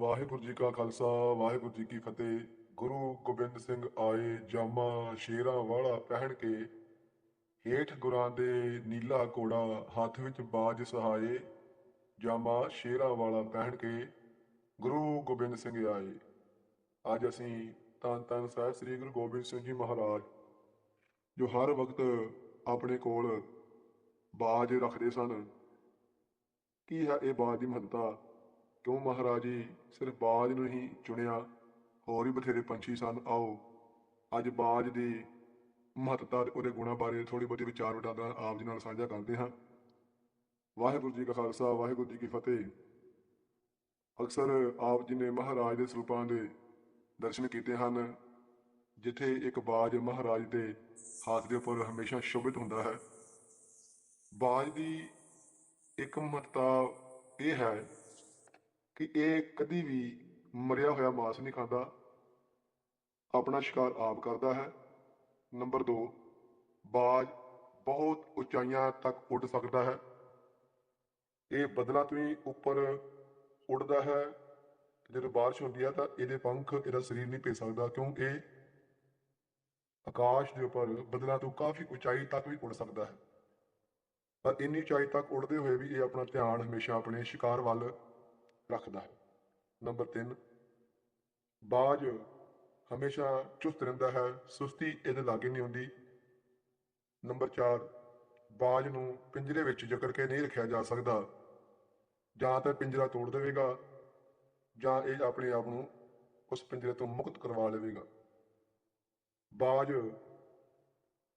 ਵਾਹਿਗੁਰੂ ਜੀ ਕਾ ਖਾਲਸਾ, ਵਾਹਿਗੁਰੂ ਜੀ ਕੀ ਫਤਿਹ। ਗੁਰੂ ਗੋਬਿੰਦ ਸਿੰਘ ਆਏ ਜਾਮਾ ਸ਼ੇਰਾਂ ਵਾਲਾ ਪਹਿਨ ਕੇ, ਹੇਠ ਗੁਰਾਂ ਦੇ ਨੀਲਾ ਕੋੜਾ ਹੱਥ ਵਿੱਚ ਬਾਜ ਸਹਾਏ, ਜਾਮਾ ਸ਼ੇਰਾਂ ਵਾਲਾ ਪਹਿਨ ਕੇ ਗੁਰੂ ਗੋਬਿੰਦ ਸਿੰਘ ਆਏ। ਅੱਜ ਅਸੀਂ ਧੰਨ ਧੰਨ ਸਾਹਿਬ ਸ੍ਰੀ ਗੁਰੂ ਗੋਬਿੰਦ ਸਿੰਘ ਜੀ ਮਹਾਰਾਜ, ਜੋ ਹਰ ਵਕਤ ਆਪਣੇ ਕੋਲ ਬਾਜ ਰੱਖਦੇ ਸਨ। ਕੀ ਹੈ ਇਹ ਬਾਜ ਦੀ ਮਹੱਤਤਾ? ਕਿਉਂ ਮਹਾਰਾਜ ਜੀ? ਸਿਰਫ ਬਾਜ ਨੂੰ ਹੀ ਚੁਣਿਆ। ਹੋਰ ਵੀ ਬਥੇਰੇ ਪੰਛੀ ਸਨ, ਆਓ। ਅੱਜ ਬਾਜ ਦੀ ਮਹੱਤਤਾ ਤੇ ਉਹਦੇ ਗੁਣਾਂ ਬਾਰੇ ਥੋੜੀ ਬਹੁਤੀ ਵਿਚਾਰ ਵਟਾਂਦਰਾ ਆਪ ਜੀ ਨਾਲ ਸਾਂਝਾ ਕਰਦੇ ਹਾਂ। ਵਾਹਿਗੁਰੂ ਜੀ ਕਾ ਖਾਲਸਾ, ਵਾਹਿਗੁਰੂ ਜੀ ਕੀ ਫਤਿਹ। ਅਕਸਰ ਆਪ ਜੀ ਨੇ ਮਹਾਰਾਜ ਦੇ ਸਰੂਪਾਂ ਦੇ ਦਰਸ਼ਨ ਕੀਤੇ ਹਨ, ਜਿੱਥੇ ਇੱਕ ਬਾਜ ਮਹਾਰਾਜ ਦੇ ਹੱਥ ਦੇ ਉੱਪਰ ਹਮੇਸ਼ਾ ਸ਼ੋਭਿਤ ਹੁੰਦਾ ਹੈ। ਬਾਜ ਦੀ ਇੱਕ ਮਹੱਤਤਾ ਇਹ ਹੈ ਕਿ ਇਹ ਕਦੀ ਵੀ ਮਰਿਆ ਹੋਇਆ ਮਾਸ ਨਹੀਂ ਖਾਂਦਾ। ਆਪਣਾ ਸ਼ਿਕਾਰ ਆਪ ਕਰਦਾ ਹੈ। ਨੰਬਰ 2 ਬਾਜ ਬਹੁਤ ਉਚਾਈਆਂ ਤੱਕ ਉੱਡ ਸਕਦਾ ਹੈ। ਇਹ ਬਦਲਾ ਤੋਂ ਹੀ ਉੱਪਰ ਉੱਡਦਾ ਹੈ। ਜਦੋਂ ਬਾਰਿਸ਼ ਹੁੰਦੀ ਹੈ ਤਾਂ ਇਹਦੇ ਪੰਖ ਇਹਦਾ ਸਰੀਰ ਨਹੀਂ ਪੇ ਸਕਦਾ ਕਿਉਂਕਿ ਇਹ ਆਕਾਸ਼ ਦੇ ਉੱਪਰ ਬਦਲਾ ਤੋਂ ਕਾਫੀ ਉਚਾਈ ਤੱਕ ਵੀ ਉੱਡ ਸਕਦਾ ਹੈ। ਪਰ ਇੰਨੀ ਉਚਾਈ ਤੱਕ ਉੱਡਦੇ ਹੋਏ ਵੀ ਇਹ ਆਪਣਾ ਧਿਆਨ ਹਮੇਸ਼ਾ ਆਪਣੇ ਸ਼ਿਕਾਰ ਵੱਲ ਰੱਖਦਾ। ਹੈ ਨੰਬਰ 3 ਬਾਜ ਹਮੇਸ਼ਾ ਚੁਸਤ ਰਹਿੰਦਾ ਹੈ, ਸੁਸਤੀ ਇਹਦੇ ਲਾਗੇ ਨਹੀਂ ਹੁੰਦੀ। ਨੰਬਰ 4 ਬਾਜ ਨੂੰ ਪਿੰਜਰੇ ਵਿੱਚ ਜਕੜ ਕੇ ਨਹੀਂ ਰੱਖਿਆ ਜਾ ਸਕਦਾ। ਜਾਂ ਤਾਂ ਪਿੰਜਰਾ ਤੋੜ ਦੇਵੇਗਾ, ਜਾਂ ਇਹ ਆਪਣੇ ਆਪ ਨੂੰ ਉਸ ਪਿੰਜਰੇ ਤੋਂ ਮੁਕਤ ਕਰਵਾ ਲਵੇਗਾ। ਬਾਜ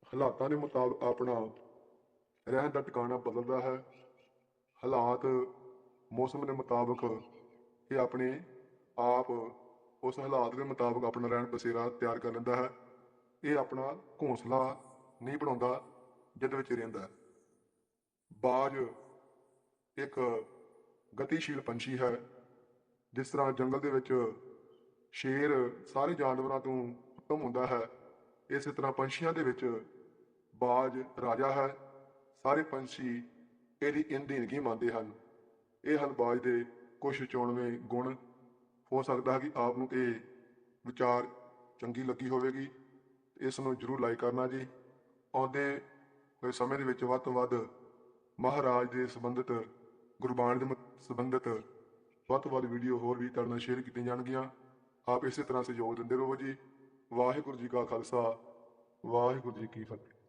ਹਾਲਾਤਾਂ ਦੇ ਮੁਤਾਬਕ ਆਪਣਾ ਰਹਿਣ ਦਾ ਟਿਕਾਣਾ ਬਦਲਦਾ ਹੈ। ਹਾਲਾਤ ਮੌਸਮ ਦੇ ਮੁਤਾਬਕ ਇਹ ਆਪਣੇ ਆਪ ਉਸ ਹਾਲਾਤ ਦੇ ਮੁਤਾਬਕ ਆਪਣਾ ਰਹਿਣ ਬਸੇਰਾ ਤਿਆਰ ਕਰ ਲੈਂਦਾ ਹੈ। ਇਹ ਆਪਣਾ ਘੋਂਸਲਾ ਨਹੀਂ ਬਣਾਉਂਦਾ, ਜਦ ਵਿੱਚ ਰਹਿੰਦਾ ਹੈ। ਬਾਜ ਇੱਕ ਗਤੀਸ਼ੀਲ ਪੰਛੀ ਹੈ, ਜਿਸ ਤਰ੍ਹਾਂ ਜੰਗਲ ਦੇ ਵਿੱਚ ਸ਼ੇਰ ਸਾਰੇ ਜਾਨਵਰਾਂ ਤੋਂ ਉੱਤਮ ਹੁੰਦਾ ਹੈ। ਇਸੇ ਤਰ੍ਹਾਂ ਪੰਛੀਆਂ ਦੇ ਵਿੱਚ ਬਾਜ ਰਾਜਾ ਹੈ। ਸਾਰੇ ਪੰਛੀ ਇਹਦੀ ਇੰਦੀਨਗੀ ਮੰਨਦੇ ਹਨ। ਇਹ ਹਨ ਬਾਜ ਦੇ ਕੁਝ ਚੋਣਵੇਂ ਗੁਣ ਹੋ ਸਕਦਾ ਹੈ ਕਿ ਆਪ ਨੂੰ ਇਹ ਵਿਚਾਰ ਚੰਗੀ ਲੱਗੀ ਹੋਵੇਗੀ। ਇਸ ਨੂੰ ਜਰੂਰ ਲਾਈਕ ਕਰਨਾ ਜੀ। ਆਉਂਦੇ ਹੋਏ ਸਮੇਂ ਦੇ ਵਿੱਚ ਵੱਧ ਤੋਂ ਵੱਧ ਮਹਾਰਾਜ ਦੇ ਸੰਬੰਧਿਤ ਗੁਰਬਾਣੀ ਦੇ ਸੰਬੰਧਿਤ ਵੱਧ ਤੋਂ ਵੱਧ ਵੀਡੀਓ ਹੋਰ ਵੀ ਤੁਹਾਡੇ ਨਾਲ ਸ਼ੇਅਰ ਕੀਤੀਆਂ ਜਾਣਗੀਆਂ। ਆਪ ਇਸੇ ਤਰ੍ਹਾਂ ਸਹਿਯੋਗ ਦਿੰਦੇ ਰਹੋ ਜੀ। ਵਾਹਿਗੁਰੂ ਜੀ ਕਾ ਖਾਲਸਾ, ਵਾਹਿਗੁਰੂ ਜੀ ਕੀ ਫਤਿਹ।